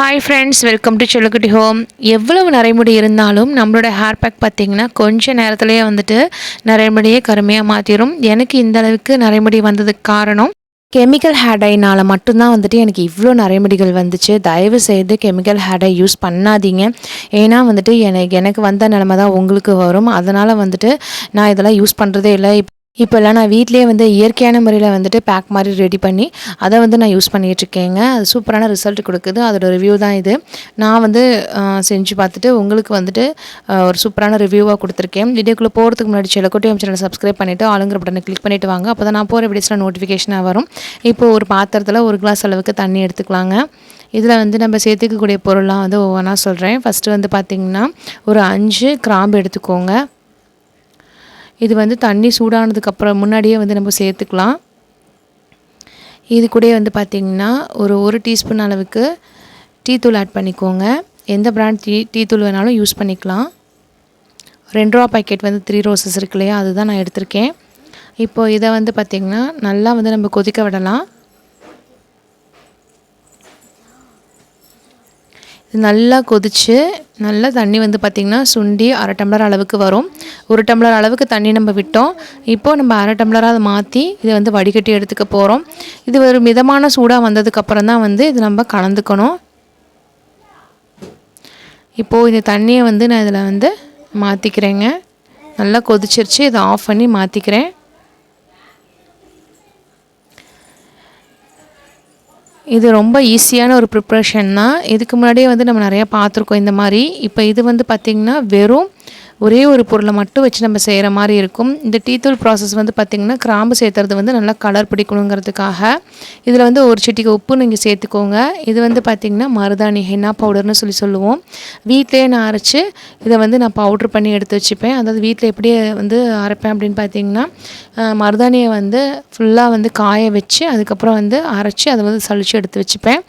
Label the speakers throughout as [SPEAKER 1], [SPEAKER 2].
[SPEAKER 1] Hi friends welcome to Chellukutti home எவ்வளவு நரைமுடி இருந்தாலும் நம்மளோட ஹேர் பேக் பார்த்திங்கன்னா கொஞ்ச நேரத்துலேயே வந்துட்டு நரைமுடியே கருமையாக மாற்றிடும் எனக்கு இந்த அளவுக்கு நரைமுடி வந்ததுக்கு காரணம் கெமிக்கல் ஹேர் டைனால் மட்டும்தான் வந்துட்டு எனக்கு இவ்வளோ நரைமுடிகள் வந்துச்சு. தயவு செய்து கெமிக்கல் ஹேர் டை யூஸ் பண்ணாதீங்க. ஏன்னா வந்துட்டு எனக்கு எனக்கு வந்த நிலமை தான் உங்களுக்கு வரும். அதனால் வந்துட்டு நான் இதெல்லாம் யூஸ் பண்ணுறதே இல்லை. இப்போல்லாம் நான் வீட்லேயே வந்து இயற்கையான முறையில் வந்துட்டு பேக் மாதிரி ரெடி பண்ணி அதை வந்து நான் யூஸ் பண்ணிகிட்ருக்கேங்க அது சூப்பரான ரிசல்ட் கொடுக்குது. அதோட ரிவ்யூ தான் இது. நான் வந்து செஞ்சு பார்த்துட்டு உங்களுக்கு வந்துட்டு ஒரு சூப்பரான ரிவ்யூவாக கொடுத்துருக்கேன். வீடியோக்குள்ளே போகிறதுக்கு முன்னாடி செல்லக்கோட்டையும் சேனல் சப்ஸ்கிரைப் பண்ணிவிட்டு ஆளுங்கிற பட்டனை கிளிக் பண்ணிவிட்டு வாங்க. அப்போ தான் நான் போகிற வீடியோஸில் நோட்டிஃபிகேஷனாக வரும். இப்போது ஒரு பாத்திரத்தில் ஒரு கிளாஸ் அளவுக்கு தண்ணி எடுத்துக்கலாங்க. இதில் வந்து நம்ம சேர்த்துக்கக்கூடிய பொருள்லாம் வந்து ஒவ்வொன்றா சொல்கிறேன் ஃபஸ்ட்டு வந்து பார்த்திங்கன்னா ஒரு அஞ்சு கிராம்பு எடுத்துக்கோங்க. இது வந்து தண்ணி சூடானதுக்கப்புறம் முன்னாடியே வந்து நம்ம சேர்த்துக்கலாம். இது கூட வந்து பார்த்திங்கன்னா ஒரு ஒரு டீஸ்பூன் அளவுக்கு டீ தூள் ஆட் பண்ணிக்கோங்க. எந்த பிராண்ட் டீ டீ தூள் வேணாலும் யூஸ் பண்ணிக்கலாம். ரெண்டு ரூபா பேக்கெட் வந்து த்ரீ ரோசஸ் இருக்கு இல்லையா அதுதான் நான் எடுத்திருக்கேன். இப்போது இதை வந்து பார்த்திங்கன்னா நல்லா வந்து நம்ம கொதிக்க விடலாம். நல்லா கொதித்து நல்லா தண்ணி வந்து பார்த்திங்கன்னா சுண்டி அரை டம்ளர் அளவுக்கு வரும். ஒரு டம்ளர் அளவுக்கு தண்ணி நம்ம விட்டோம். இப்போது நம்ம அரை டம்ளராக அதை மாற்றி இதை வந்து வடிகட்டி எடுத்துக்க போகிறோம் இது ஒரு மிதமான சூடாக வந்ததுக்கப்புறம் தான் வந்து இது நம்ம கலந்துக்கணும். இப்போது இந்த தண்ணியை வந்து நான் இதில் வந்து மாற்றிக்கிறேங்க நல்லா கொதிச்சிருச்சு. இதை ஆஃப் பண்ணி மாற்றிக்கிறேன் இது ரொம்ப ஈஸியான ஒரு ப்ரிப்ரேஷன் தான் இதுக்கு முன்னாடியே வந்து நம்ம நிறையா பார்த்துருக்கோம் இந்த மாதிரி. இப்போ இது வந்து பார்த்திங்கன்னா வெறும் ஒரே ஒரு பொருளை மட்டும் வச்சு நம்ம செய்கிற மாதிரி இருக்கும். இந்த டீத்தூள் ப்ராசஸ் வந்து பார்த்திங்கன்னா கிராம்பு சேர்த்துறது வந்து நல்லா கலர் பிடிக்கணுங்கிறதுக்காக. இதில் வந்து ஒரு சிட்டிக்கு உப்பு நீங்கள் சேர்த்துக்கோங்க. இது வந்து பார்த்திங்கன்னா மருதாணி ஹென்னா பவுடர்னு சொல்லி சொல்லுவோம். வீட்டிலே நான் அரைச்சி இதை வந்து நான் பவுட்ரு பண்ணி எடுத்து வச்சுப்பேன். அதாவது வீட்டில் எப்படி வந்து அரைப்பேன் அப்படின்னு பார்த்திங்கன்னா மருதாணியை வந்து ஃபுல்லாக வந்து காய வச்சு அதுக்கப்புறம் வந்து அரைச்சி அதை வந்து சளிச்சு எடுத்து வச்சுப்பேன்.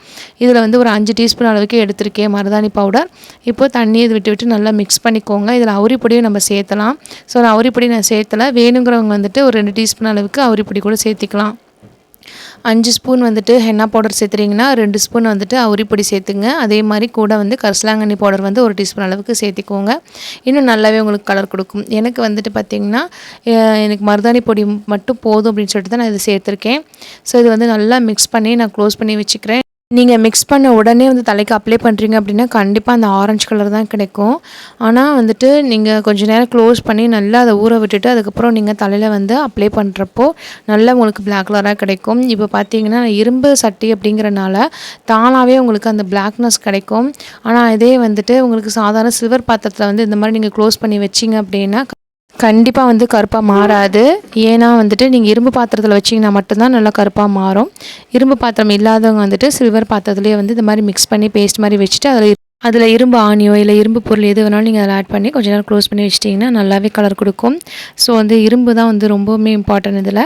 [SPEAKER 1] இதில் வந்து ஒரு அஞ்சு டீஸ்பூன் அளவுக்கு எடுத்திருக்கேன் மருதாணி பவுடர் இப்போது தண்ணியை விட்டு விட்டு நல்லா மிக்ஸ் பண்ணிக்கோங்க. இதில் அவுரிப்பொடியும் நம்ம சேர்த்தலாம். ஸோ நான் அவுரிப்பொடி நான் சேர்த்தலை. வேணுங்கிறவங்க வந்துட்டு ஒரு ரெண்டு டீஸ்பூன் அளவுக்கு அவுரிப்பொடி கூட சேர்த்திக்கலாம். அஞ்சு ஸ்பூன் வந்துட்டு ஹென்னா பவுடர் சேர்த்துறீங்கன்னா ரெண்டு ஸ்பூன் வந்துட்டு அவுரிப்பொடி சேர்த்துங்க. அதே மாதிரி கூட வந்து கரிசலாங்கண்ணி பவுடர் வந்து ஒரு டீஸ்பூன் அளவுக்கு சேர்த்திக்கோங்க. இன்னும் நல்லாவே உங்களுக்கு கலர் கொடுக்கும். எனக்கு வந்துட்டு பார்த்திங்கன்னா எனக்கு மருதாணி பொடி மட்டும் போதும் அப்படின்னு சொல்லிட்டு தான் நான் இதை சேர்த்துருக்கேன். ஸோ இது வந்து நல்லா மிக்ஸ் பண்ணி நான் க்ளோஸ் பண்ணி வச்சுக்கிறேன். நீங்கள் மிக்ஸ் பண்ண உடனே வந்து தலைக்கு அப்ளை பண்ணுறீங்க அப்படின்னா கண்டிப்பாக அந்த ஆரஞ்சு கலர் தான் கிடைக்கும். ஆனால் வந்துட்டு நீங்கள் கொஞ்சம் நேரம் க்ளோஸ் பண்ணி நல்லா அதை ஊற விட்டுட்டு அதுக்கப்புறம் நீங்கள் தலையில் வந்து அப்ளை பண்ணுறப்போ நல்லா உங்களுக்கு பிளாக் கலராக கிடைக்கும். இப்போ பார்த்தீங்கன்னா இரும்பு சட்டி அப்படிங்கிறனால தானாகவே உங்களுக்கு அந்த பிளாக்னஸ் கிடைக்கும். ஆனால் இதே வந்துட்டு உங்களுக்கு சாதாரண சில்வர் பாத்திரத்தில் வந்து இந்த மாதிரி நீங்கள் க்ளோஸ் பண்ணி வச்சிங்க அப்படின்னா கண்டிப்பாக வந்து கருப்பாக மாறாது. ஏன்னா வந்துட்டு நீங்கள் இரும்பு பாத்திரத்தில் வச்சிங்கன்னா மட்டும்தான் நல்லா கருப்பாக மாறும். இரும்பு பாத்திரம் இல்லாதவங்க வந்துட்டு சில்வர் பாத்திரத்துலேயே வந்து இந்த மாதிரி மிக்ஸ் பண்ணி பேஸ்ட் மாதிரி வச்சுட்டு அதில் அதில் இரும்பு ஆணியோ இல்லை இரும்பு பொருள் எது வேணாலும் நீங்கள் அதில் ஆட் பண்ணி கொஞ்சம் நேரம் க்ளோஸ் பண்ணி வச்சிட்டிங்கன்னா நல்லாவே கலர் கொடுக்கும். ஸோ வந்து இரும்பு தான் வந்து ரொம்பவுமே இம்பார்ட்டன்ட் இதில்.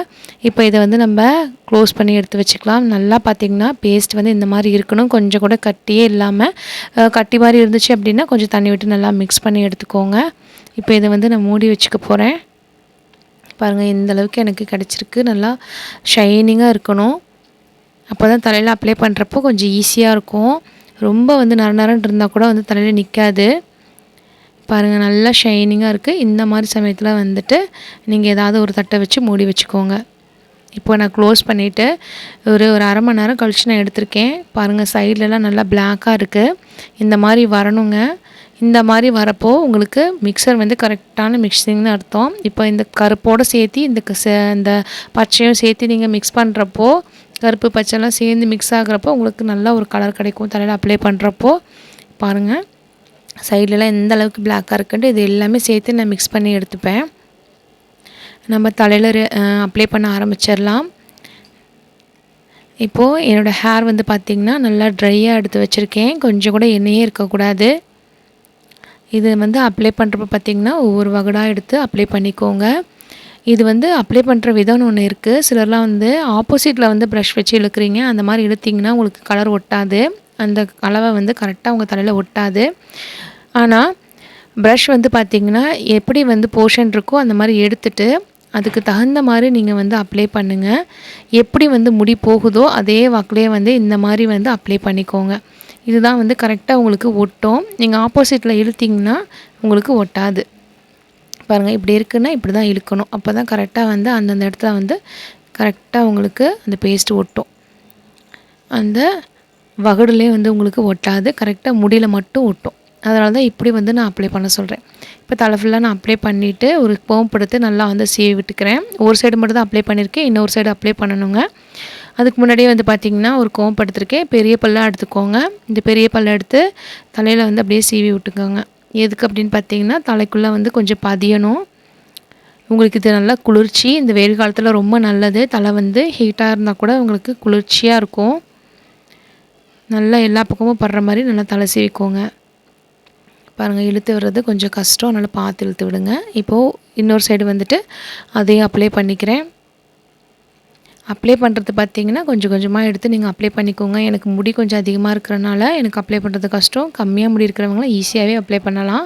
[SPEAKER 1] இப்போ இதை வந்து நம்ம க்ளோஸ் பண்ணி எடுத்து வச்சுக்கலாம். நல்லா பார்த்திங்கன்னா பேஸ்ட் வந்து இந்த மாதிரி இருக்கணும். கொஞ்சம் கூட கட்டியே இல்லாமல் கட்டி மாதிரி இருந்துச்சு அப்படின்னா கொஞ்சம் தண்ணி விட்டு நல்லா மிக்ஸ் பண்ணி எடுத்துக்கோங்க. இப்போ இதை வந்து நான் மூடி வச்சுக்க போகிறேன் பாருங்கள் இந்த அளவுக்கு எனக்கு கிடச்சிருக்கு. நல்லா ஷைனிங்காக இருக்கணும். அப்போ தான் தலையில் அப்ளை பண்ணுறப்போ கொஞ்சம் ஈஸியாக இருக்கும். ரொம்ப வந்து நர நரன் இருந்தால் கூட வந்து தலையில் நிற்காது பாருங்கள் நல்லா ஷைனிங்காக இருக்குது இந்த மாதிரி சமயத்தில் வந்துட்டு நீங்கள் ஏதாவது ஒரு தட்டை வச்சு மூடி வச்சுக்கோங்க. இப்போ நான் க்ளோஸ் பண்ணிவிட்டு ஒரு ஒரு அரை மணி நேரம் கழித்து நான் எடுத்திருக்கேன். பாருங்கள் சைட்லலாம் நல்லா பிளாக்காக இருக்குது இந்த மாதிரி வரணுங்க. இந்த மாதிரி வரப்போ உங்களுக்கு மிக்சர் வந்து கரெக்டான மிக்சிங்னு அர்த்தம். இப்போ இந்த கருப்போடு சேர்த்து இந்த இந்த பச்சையும் சேர்த்து நீங்கள் மிக்ஸ் பண்ணுறப்போ கருப்பு பச்சைலாம் சேர்ந்து மிக்ஸ் ஆகிறப்போ உங்களுக்கு நல்லா ஒரு கலர் கிடைக்கும். தலையில் அப்ளை பண்ணுறப்போ பாருங்கள் சைட்லலாம் எந்த அளவுக்கு பிளாக்காக இருக்குன்ட்டு இது எல்லாமே சேர்த்து நான் மிக்ஸ் பண்ணி எடுத்துப்பேன். நம்ம தலையில் அப்ளை பண்ண ஆரம்பிச்சிடலாம். இப்போது என்னோடய ஹேர் வந்து பார்த்திங்கன்னா நல்லா ட்ரையாக எடுத்து வச்சுருக்கேன். கொஞ்சம் கூட எண்ணெயே இருக்கக்கூடாது. இது வந்து அப்ளை பண்ணுறப்ப பார்த்திங்கன்னா ஒவ்வொரு வகடாக எடுத்து அப்ளை பண்ணிக்கோங்க. இது வந்து அப்ளை பண்ணுற விதம்னு ஒன்று இருக்குது சிலர்லாம் வந்து ஆப்போசிட்டில் வந்து ப்ரஷ் வச்சு இழுக்கிறீங்க. அந்த மாதிரி இழுத்திங்கன்னா உங்களுக்கு கலர் ஒட்டாது. அந்த கலவை வந்து கரெக்டாக உங்கள் தலையில் ஒட்டாது. ஆனால் ப்ரஷ் வந்து பார்த்திங்கன்னா எப்படி வந்து போர்ஷன் இருக்கோ அந்த மாதிரி எடுத்துட்டு அதுக்கு தகுந்த மாதிரி நீங்கள் வந்து அப்ளை பண்ணுங்கள் எப்படி வந்து முடி போகுதோ அதே வாக்கிலே வந்து இந்த மாதிரி வந்து அப்ளை பண்ணிக்கோங்க. இதுதான் வந்து கரெக்டாக உங்களுக்கு ஒட்டும். நீங்கள் ஆப்போசிட்டில் இழுத்திங்கன்னா உங்களுக்கு ஒட்டாது. பாருங்கள் இப்படி இருக்குன்னா இப்படி தான் இழுக்கணும். அப்போ தான் கரெக்டாக வந்து அந்தந்த இடத்துல வந்து கரெக்டாக உங்களுக்கு அந்த பேஸ்ட்டு ஒட்டும். அந்த வகுடுலேயே வந்து உங்களுக்கு ஒட்டாது. கரெக்டாக முடியில் மட்டும் ஒட்டும். அதனால தான் இப்படி வந்து நான் அப்ளை பண்ண சொல்கிறேன் இப்போ தலை ஃபுல்லாக நான் அப்ளை பண்ணிவிட்டு ஒரு கோம்பு எடுத்து நல்லா வந்து சீவி விட்டுக்கிறேன். ஒரு சைடு மட்டும் தான் அப்ளை பண்ணியிருக்கேன் இன்னொரு சைடு அப்ளை பண்ணணுங்க. அதுக்கு முன்னாடியே வந்து பார்த்திங்கன்னா ஒரு கோம்பு எடுத்திருக்கேன் பெரிய பல்லாக எடுத்துக்கோங்க. இந்த பெரிய பல்லை எடுத்து தலையில் வந்து அப்படியே சீவி விட்டுக்கோங்க. எதுக்கு அப்படின்னு பார்த்தீங்கன்னா தலைக்குள்ளே வந்து கொஞ்சம் பதியணும். உங்களுக்கு இது நல்லா குளிர்ச்சி. இந்த வெயில் காலத்தில் ரொம்ப நல்லது. தலை வந்து ஹீட்டாக இருந்தால் கூட உங்களுக்கு குளிர்ச்சியாக இருக்கும். நல்லா எல்லா பக்கமும் படுற மாதிரி நல்லா தலை சீவிக்கோங்க பாருங்கள் இழுத்து விடுறது கொஞ்சம் கஷ்டம். அதனால் பார்த்து இழுத்து விடுங்க. இப்போது இன்னொரு சைடு வந்துட்டு அதையும் அப்ளை பண்ணிக்கிறேன். அப்ளை பண்ணுறது பார்த்தீங்கன்னா கொஞ்சம் கொஞ்சமாக எடுத்து நீங்கள் அப்ளை பண்ணிக்கோங்க. எனக்கு முடி கொஞ்சம் அதிகமாக இருக்கிறனால எனக்கு அப்ளை பண்ணுறது கஷ்டம். கம்மியாக முடி இருக்கிறவங்களாம் ஈஸியாகவே அப்ளை பண்ணலாம்.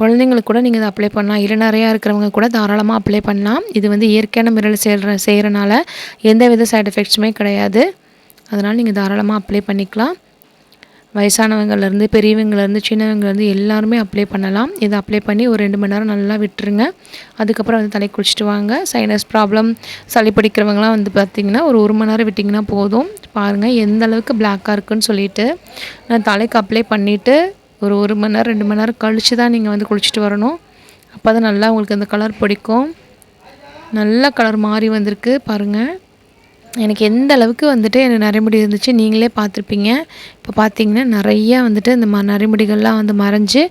[SPEAKER 1] குழந்தைங்களுக்கு கூட நீங்கள் இதை அப்ளை பண்ணலாம். இல்லை நிறையா இருக்கிறவங்க கூட தாராளமாக அப்ளை பண்ணலாம். இது வந்து இயற்கையான முறையில் செய்கிற செய்கிறனால எந்த வித சைட் எஃபெக்ட்ஸுமே கிடையாது. அதனால் நீங்கள் தாராளமாக அப்ளை பண்ணிக்கலாம். வயசானவங்கள்லேருந்து பெரியவங்கலேருந்து சின்னவங்கலேருந்து எல்லாருமே அப்ளை பண்ணலாம். இதை அப்ளை பண்ணி ஒரு ரெண்டு மணி நேரம் நல்லா விட்டுருங்க. அதுக்கப்புறம் வந்து தலை குளிச்சுட்டு வாங்க. சைனஸ் ப்ராப்ளம் சளி பிடிக்கிறவங்களாம் வந்து பார்த்திங்கன்னா ஒரு ஒரு மணி நேரம் விட்டிங்கன்னா போதும். பாருங்கள் எந்த அளவுக்கு பிளாக்காக இருக்குன்னு சொல்லிட்டு நான் தலைக்கு அப்ளை பண்ணிவிட்டு ஒரு ஒரு மணி நேரம் ரெண்டு மணி நேரம் கழித்து தான் நீங்கள் வந்து குளிச்சுட்டு வரணும். அப்போ தான் நல்லா உங்களுக்கு அந்த கலர் பிடிக்கும். நல்ல கலர் மாறி வந்திருக்கு. பாருங்கள் எனக்கு எந்த அளவுக்கு வந்துட்டு எனக்கு நரைமுடி இருந்துச்சு நீங்களே பார்த்துருப்பீங்க. இப்போ பார்த்தீங்கன்னா நிறையா வந்துட்டு இந்த ம நரைமுடிகள்லாம் வந்து மறைஞ்சு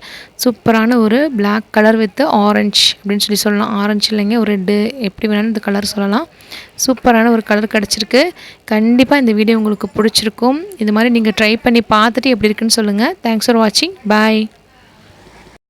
[SPEAKER 1] சூப்பரான ஒரு பிளாக் கலர் வித் ஆரஞ்ச் அப்படின்னு சொல்லி சொல்லலாம். ஆரஞ்சு இல்லைங்க ஒரு ரெட்டு எப்படி வேணாலும் இந்த கலர் சொல்லலாம். சூப்பரான ஒரு கலர் கிடச்சிருக்கு. கண்டிப்பாக இந்த வீடியோ உங்களுக்கு பிடிச்சிருக்கும். இது மாதிரி நீங்கள் ட்ரை பண்ணி பார்த்துட்டு எப்படி இருக்குன்னு சொல்லுங்கள் தேங்க்ஸ் ஃபார் வாட்சிங் பாய்